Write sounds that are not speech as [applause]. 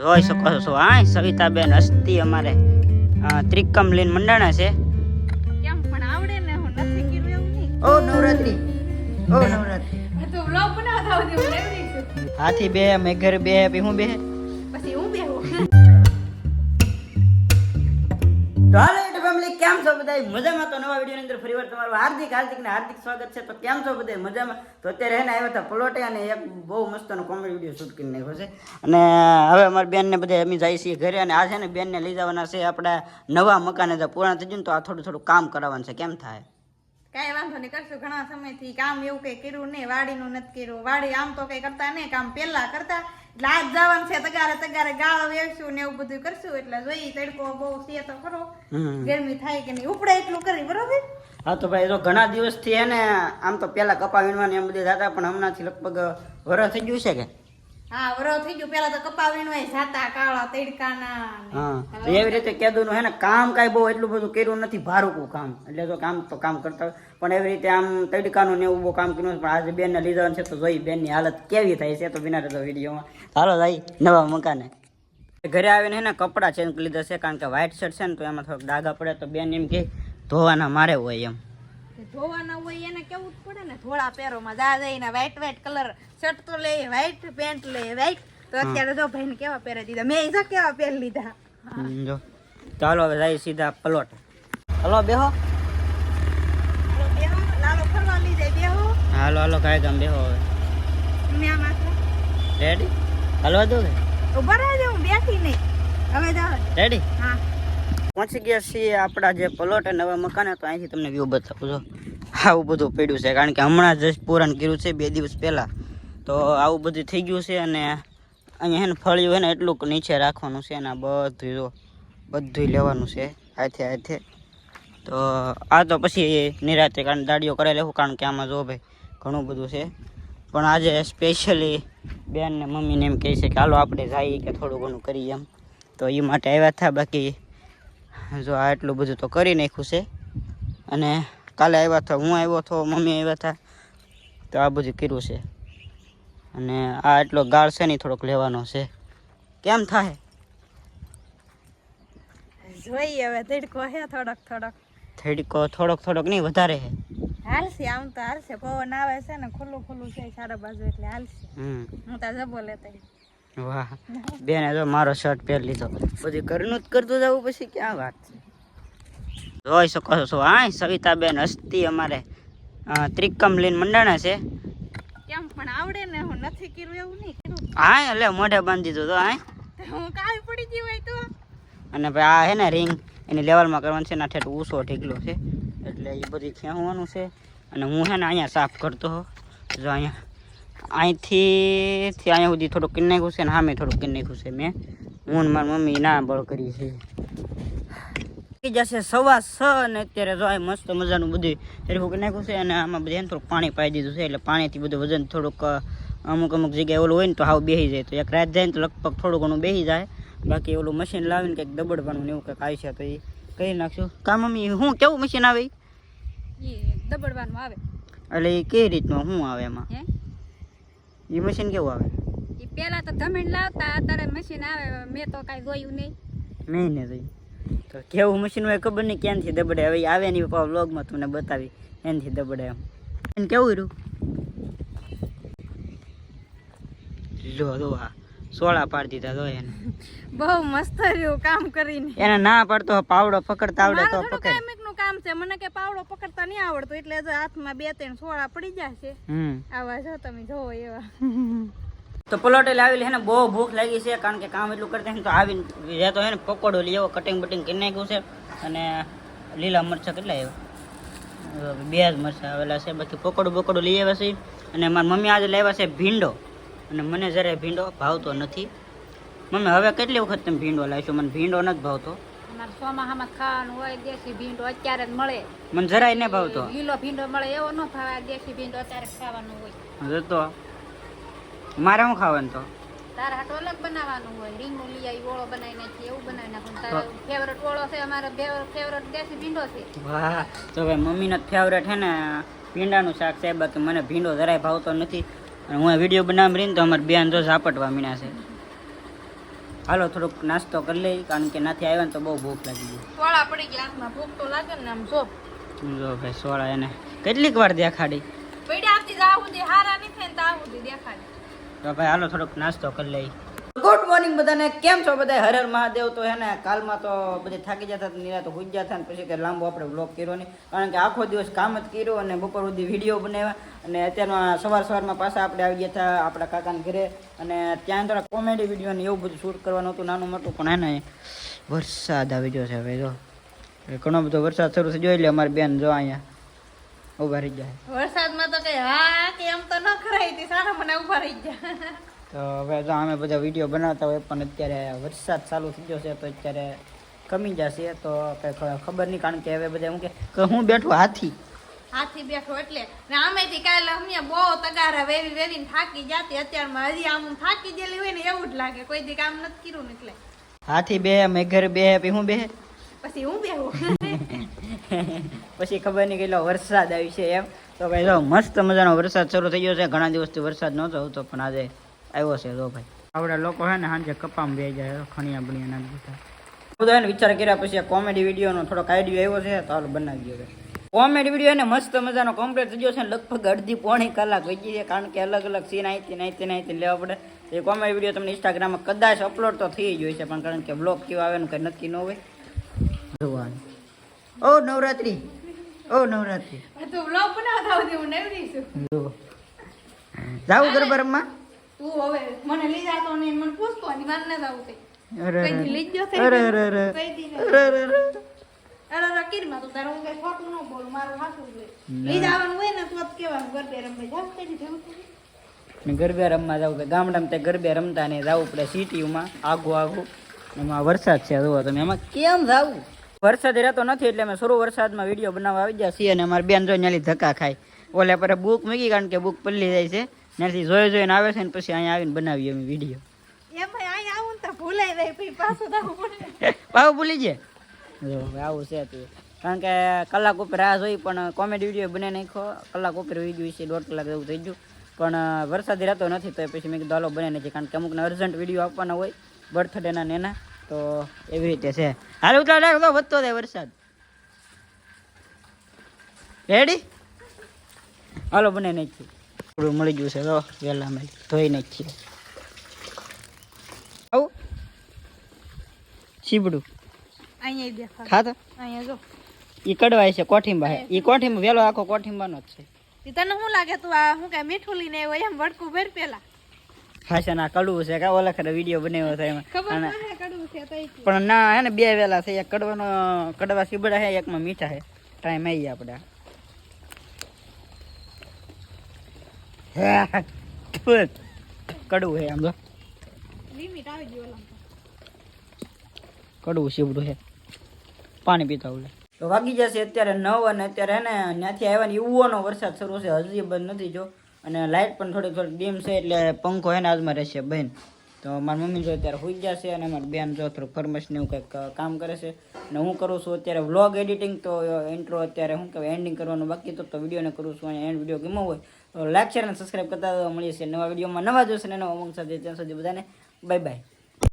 જોઈ શકો છો. હા સવિતાબેન હસ્તી અમારે ત્રિકમ લઈને મંડાણા છે. કેમ? પણ આવડે ને હું નથી કીધું એવું નહીં. ઓ નવરાત્રી. ઓ નવરાત્રી. તો વ્લોગ બનાવતા હોતી હું લેવડી છું હાથી બે મેઘર બે પછી હું બે. પછી હું હાલો એટલે કેમ છો બધા મજામાં? તો નવા વિડીયોની અંદર ફરીવાર તમારું હાર્દિક હાર્દિક ને હાર્દિક સ્વાગત છે. તો કેમ છો બધા મજામાં? તો અત્યારે એને આવ્યા હતા પલોટે અને એક બહુ મસ્તનો કોમેડી વીડિયો શૂટ કરી નાખ્યો છે. અને હવે અમારી બેનને બધા અમે જાય છીએ ઘરે અને આ છે ને બેનને લઈ જવાના છે આપણા નવા મકાને પૂર્ણ થઈ ગયું તો આ થોડું થોડું કામ કરાવવાનું છે. કેમ થાય? કાંઈ વાંધો નહીં કરશું. ઘણા સમયથી કામ એવું કઈ કર્યું નહીં વાડીનું નથી કર્યું. વાડી આમ તો કઈ કરતા નહીં કામ પેલા કરતા. એટલે આજ જવાનું છે તગારે તગારે ગાળો વેવશું ને એવું બધું કરશું. એટલે જોઈ તડકો બહુ છે તો ખરો. ગરમી થાય કે નહીં. ઉપડે એટલું કરી બરોબર? હા તો ભાઈ તો ઘણા દિવસથી હે ને આમ તો પેલા કપા વીણવાની એમ બધી થતા પણ હમણાંથી લગભગ વરસ થઈ ગયું છે કે? હા વરો થઈ ગયું. પેલા તો કપા વીણવાય જાતા કાળા તડકાના હા એવી રીતે કેદુનું હે ને કામ કાંઈ બહુ એટલું બધું કર્યું નથી ભારુકું કામ. એટલે તો કામ તો કામ કરતા પણ એવી રીતે આમ તડકાનું ને એવું બહુ કામ કર્યું. પણ આજે બેનને લીધા છે તો જોઈ બેનની હાલત કેવી થાય છે તો વિના રહેતો વિડીયોમાં. હાલો ભાઈ નવા મકાને. ઘરે આવીને હે ને કપડાં ચેન્જ લીધા છે કારણ કે વ્હાઇટ શર્ટ છે ને તો એમાં થોડાક ડાઘા પડે તો બેન એમ કે ધોવાના મારે હોય એમ. ધોવાના હોય એને કેવું જ પડે ને? થોડા પેરોમાં જા જઈને વ્હાઈટ વ્હાઈટ કલર શર્ટ તો લે વ્હાઈટ પેન્ટ લે વ્હાઈટ તો અત્યારે જો ભાઈને કેવા પહેરે દીધા? મેં જો કેવા પહેર લીધા. જો. ચાલો હવે જાય સીધા પલોટ. હલો બેહો. હાલો હાલો હાલો કાંઈ કામ બેહો હવે. રેડી હલવા દો ઊભા રહેજો હું બેઠી નહીં. હવે જાવ રેડી હા. પહોંચી ગયા છીએ આપણા જે પલોટ અને નવા મકાન તો અહીંથી તમને વ્યૂ બતાવું છો. આવું બધું પડ્યું છે, કારણ કે હમણાં જ પૂરણ કર્યું છે બે દિવસ પહેલાં. તો આવું બધું થઈ ગયું છે અને અહીંયા એને ફળ્યું હોય ને એટલું નીચે રાખવાનું છે અને બધું જો બધું લેવાનું છે, હાથે હાથે. તો આ તો પછી નિરાતે કારણ દાડીઓ કરાવી લેવું, કારણ કે આમાં જો ભાઈ ઘણું બધું છે. પણ આજે સ્પેશિયલી બેન ને મમ્મીને એમ કહે છે કે, હાલો, આપણે જઈએ કે થોડું ઘણું કરીએ એમ. તો એ માટે આવ્યા હતા બાકી જો આ એટલું બધું તો કરી નાખ્યું છે. અને કાલે આવ્યા હતા હું આવ્યો હતો મમ્મી આવ્યા હતા તો આ બધું કર્યું છે. અને આ એટલો ગાળ છે ને થોડોક લેવાનો છે. કેમ થાય? જોઈએ હવે તડકો હે થોડોક થોડોક. થેડીકો થોડોક થોડોક નહીં વધારે હે હાલશે આમ તો હાલશે. પવન આવે છે ને ખુલ્લું ખુલ્લું છે સારા બાજુ એટલે હાલશે. હું તો જબો લેતા. વાહ. બેને જો મારો શર્ટ પહેરી લીધો. બધી ઘરનું જ કરતું જવું પછી ક્યાં વાત? છે જોઈ શકો છો હા સવિતાબેન હસ્તી અમારે. ત્રિકમ લઈને મંડાણા છે. કેમ પણ આવડે ને હું નથી કર્યું એવું નહીં હા એટલે મોઢે બાંધી દીધો તો હા હું પડી ગઈ હોય તો? અને ભાઈ આ હે ને રિંગ એની લેવલમાં કરવાનું છે ને ઠેઠ ઊંચો ઢીકલો છે. એટલે એ બધી ખેંચવાનું છે. અને હું ને અહીંયા સાફ કરતો હો. જો અહીંયા અહીંથી અહીંયા સુધી થોડુંક કિન્ને ઘૂસે ને સામે થોડુંક કિન્ને ઘૂસે મેં. હું ને મારી મમ્મી ના બળ કરી છે. જશે સવા છ અને અત્યારે જો આ મસ્ત મજાનું બધું સરખું કિન્ને ઘૂસે અને આમાં બધું થોડુંક પાણી પાઈ દીધું છે. એટલે પાણીથી બધું વજન થોડુંક અમુક અમુક જગ્યાએ ઓલું હોય ને તો હાવ બેસી જાય. તો એક રાત જાય ને તો લગભગ થોડું ઘણું બેસી જાય. બાકી ઓલું મશીન લાવીને કંઈક દબડવાનું ને એવું કંઈક આવી છે તો એ કહી નાખશું. કા મમ્મી હું કેવું મશીન આવે દબડવાનું આવે. એટલે એ કઈ રીતનું શું આવે એમાં? એ મશીન કેવું આવે? એ પેલા તો ધમીણ લાવતા અત્યારે મશીન આવે મેં તો કાંઈ જોયું નહીં. નહીં ને જોઈ તો કેવું મશીન હોય ખબર નહીં ક્યાંથી દબડે. હવે આવે નહીં પપ્પા વ્લોગમાં તમને બતાવી એનાથી દબડે એમ. એને કેવું રહ્યું લો દો આ સોળા પાડી દીધા તો એને. બહુ મસ્ત રહ્યું કામ કરીને. એને ના પડતો પાવડો પકડતા આવડે તો પકડ. નું કામ છે. મને કે પાવડો પકડતા નહીં આવડતું એટલે જો હાથમાં બે ત્રણ સોળા પડી જશે. છે આવા જો તમે જોવો એવા. તો પલોટે લાવેલી હે ને બહુ ભૂખ લાગી છે કારણ કે કામ એટલું કરતા તો આવીને રહેતો હે ને પકોડો લેવો કટિંગ બટિંગ કરી નાખ્યું છે. અને લીલા મરચાં કેટલા આવ્યા બે જ મરચાં આવેલા છે. બાકી પકોડું બકોડું લઈ આવ્યા છે. અને મારી મમ્મી આજે લાવ્યા છે ભીંડો. અને મને જરાય ભીંડો ભાવતો નથી. મમ્મી હવે કેટલી વખત તમે ભીંડો લાવીશું? મને ભીંડો નથી ભાવતો. અમારે ચોમાસામાં ખાવાનું હોય દેશી ભીંડો અત્યારે જ મળે. મને જરાય નહીં ભાવતો. લીલો ભીંડો મળે એવો ન ભાવે દેશી ભીંડો અત્યારે ખાવાનું હોય. તો મારે શું ખાવાનું તો? તારા હાટ અલગ બનાવવાનું હોય. રીંગણું લઈ આવી ઓળો બનાવી નાખી એવું બનાવી નાખું તારો ફેવરેટ ઓળો છે અમારો ફેવરેટ દેશી ભીંડો છે. વાહ તો ભાઈ મમ્મીનો ફેવરેટ છે ને ભીંડાનું શાક છે બાકી મને ભીંડો જરાય ભાવતો નથી. અને હું વીડિયો બનાવી રહીને તો અમારે બેન જો ઝાપટવા મીણા છે. હાલો થોડોક નાસ્તો કરી લઈ કારણ કે નાથી આવ્યા ને તો બહુ ભૂખ લાગી ગઈ. સોળા પડી ગયા ભૂખ તો લાગે ને આમ જો. જો ભાઈ સોળા એને કેટલીક વાર દેખાડી. પડ્યા આવતી જ આવું દે હારા નહીં થાય ને તો આવું દેખાડે. તો ભાઈ હાલો થોડોક નાસ્તો કરી લઈ. ગુડ મોર્નિંગ બધાને. કેમ છો બધા? હર હર મહાદેવ. તો હે ને, કાલમાં તો બધે થાકી જતા હતા નિરા તો હુઈ જતા ને પછી કે લાંબો આપણે બ્લોગ કર્યો નહીં. કારણ કે આખો દિવસ કામ જ કર્યું અને બપોર સુધી વીડિયો બનાવ્યા. અને અત્યારમાં સવાર સવારમાં પાછા આપણે આવી ગયા હતા આપણા કાકાના ઘરે. અને ત્યાં થોડા કોમેડી વીડિયો ને એવું બધું શૂટ કરવાનું હતું, નાનું મોટું. પણ ને, વરસાદ આવી ગયો છે હવે જો. ઘણો બધો વરસાદ શરૂ થઈ જોઈ લે અમારી બેન જો અહીંયા ઊભા રહી જાય વરસાદમાં તો કઈ હા કે એમ તો ન ખરાઈ તે સારા મને ઊભા રહી ગયા. તો હવે જો અમે બધા વીડિયો બનાવતા હોય પણ અત્યારે વરસાદ ચાલુ થઈ ગયો છે તો અત્યારે કમી જશે તો કંઈ ખબર નહીં કારણ કે હવે બધા હું કે હું બેઠું હાથી. હાથી બેઠો એટલે. ને આમેથી કાલે અમે બહુ તગારા વેરી વેરીને થાકી જાતી અત્યારમાં હજી આમ થાકી ગયેલી હોય ને એવું જ લાગે. કોઈ દી કામ નથી કર્યું ને એટલે. હાથી બે મેઘર બે પછી હું બે? પછી હું બેહું? [laughs] પછી ખબર નહીં કેટલો વરસાદ આવી છે એમ. તો ભાઈ જો મસ્ત મજાનો વરસાદ શરૂ થઈ ગયો છે. ઘણા દિવસથી વરસાદ નહોતો આવતો પણ આજે આવ્યો છે જો ભાઈ. આપણા લોકો હે ને સાંજે કપામાં બે જાય ખણિયા બણિયા નાખી દીધા બધો એને વિચાર કર્યા પછી આ કોમેડી વિડીયોનો થોડોક આઈડિયો આવ્યો છે તો હાલ બનાવી દો કોમેડી વીડિયો એને મસ્ત મજાનો કમ્પ્લીટ થઈ ગયો છે ને લગભગ અડધી પોણી કલાક વહી ગઈ છે કારણ કે અલગ અલગ સીન અહીંથી ને અહીંથી લેવા પડે. એ કોમેડી વીડિયો તમને ઇન્સ્ટાગ્રામમાં કદાચ અપલોડ તો થઈ જ હોય છે પણ કારણ કે બ્લોગ કેવો આવે ને કંઈ નક્કી ન હોય. જોવાનું ઓ નવરાત્રી ઓ નવરાત્રી. તો બ્લોગ બનાવતા હોય હું નવરી છું. જાવ જાવું ગરબા રમવા તું હવે મને લઈ જાતો ને મને પૂછતો અને મારે ના જાવું કઈ. લઈ ગયો? અરે અરે અરે. અરે અરે અરે. અરે કીરમાં તો તારે કઈ ખોટું ન બોલ મારું જ લઈ જવાનું હોય ને તો જ કહેવાનું ગરબે રમવા જાવ કઈ જવું ગરબે રમવા જવું કે ગામડામાં તે ગરબે રમતા ને જવું પડે સિટીમાં આગું આગું. એમાં વરસાદ છે જોવો તમે એમાં કેમ જવું? વરસાદ રહેતો નથી એટલે અમે શરૂ વરસાદમાં વીડિયો બનાવવા આવી ગયા છીએ અને અમારે બેન જો ત્યાંથી ધક્કા ખાય. ઓલે પર બુક મૂકી કારણ કે બુક પલ્લી જાય છે. ત્યાંથી જોઈ જોઈને આવે છે ને પછી અહીંયા આવીને બનાવીએ અમે વીડિયો એમાં અહીં આવું તો ભૂલાઈ જાય પછી પાછું જવું પડે. પાવ ભૂલી જાય આવું છે તું. કારણ કે કલાક ઉપર રાહ જોઈ પણ કોમેડી વીડિયો બને નાખ્યો. કલાક ઉપર વીડિયો છે દોઢ કલાક એવું થઈ ગયું. પણ વરસાદ રહેતો નથી તો પછી મેં કીધું હાલો બને નથી કારણ કે અમુકને અર્જન્ટ વીડિયો આપવાના હોય બર્થડેના ને એના તો એવી રીતે છે. હાલ ઉતરા રાખ વધતો થાય વરસાદ. રેડી હાલો બને નાખીએ. થોડું મળી ગયું છે. તો વહેલા મળી ધોઈ નાખીએ આવું. સીબડું. કડવાય છે કોઠીંબા હે. ઈ કોઠીંબા વેલો આખો કોઠીંબાનો જ છે. તને શું લાગે? તું આ શું કઈ મીઠું લઈને આવ્યો એમ? વડકું ભર પેલા. ખાસા ના કડવું છે કા ઓલા ખરે વીડિયો બનાવ્યો છે એમાં પણ ના હે ને બે વેલા છે. એક કડવાનો કડવા સીબડા છે એકમાં મીઠા છે ટાઈમ આવી આપણે કડવું છે આમ તો કડવું સીબડું છે પાણી પીતા ઓલે તો વાગી જશે અત્યારે નવ અને અત્યારે હે ને ત્યાંથી આવ્યા ને એવોનો વરસાદ શરૂ છે, હજી બંધ નથી જો. અને લાઇટ પણ થોડી થોડી ડીમ છે એટલે પંખો એને આજમાં રહેશે બેન તો મારી મમ્મી જો અત્યારે હોઈ જશે અને મારી બેન જો થોડું ફર્મસ ને એવું કંઈક કામ કરે છે. અને હું કરું છું અત્યારે વ્લોગ એડિટિંગ, તો ઇન્ટ્રો અત્યારે હું કહેવાય એન્ડિંગ કરવાનું બાકી તો વિડીયોને કરું છું અને એન્ડ વીડિયો ગમો હોય. લાઈક શેર અને સબસ્ક્રાઈબ કરતા મળીએ છીએ નવા વિડીયોમાં નવા જોશે ને નવા ઉમંગ સાથે. ત્યાં સુધી બધાને બાય બાય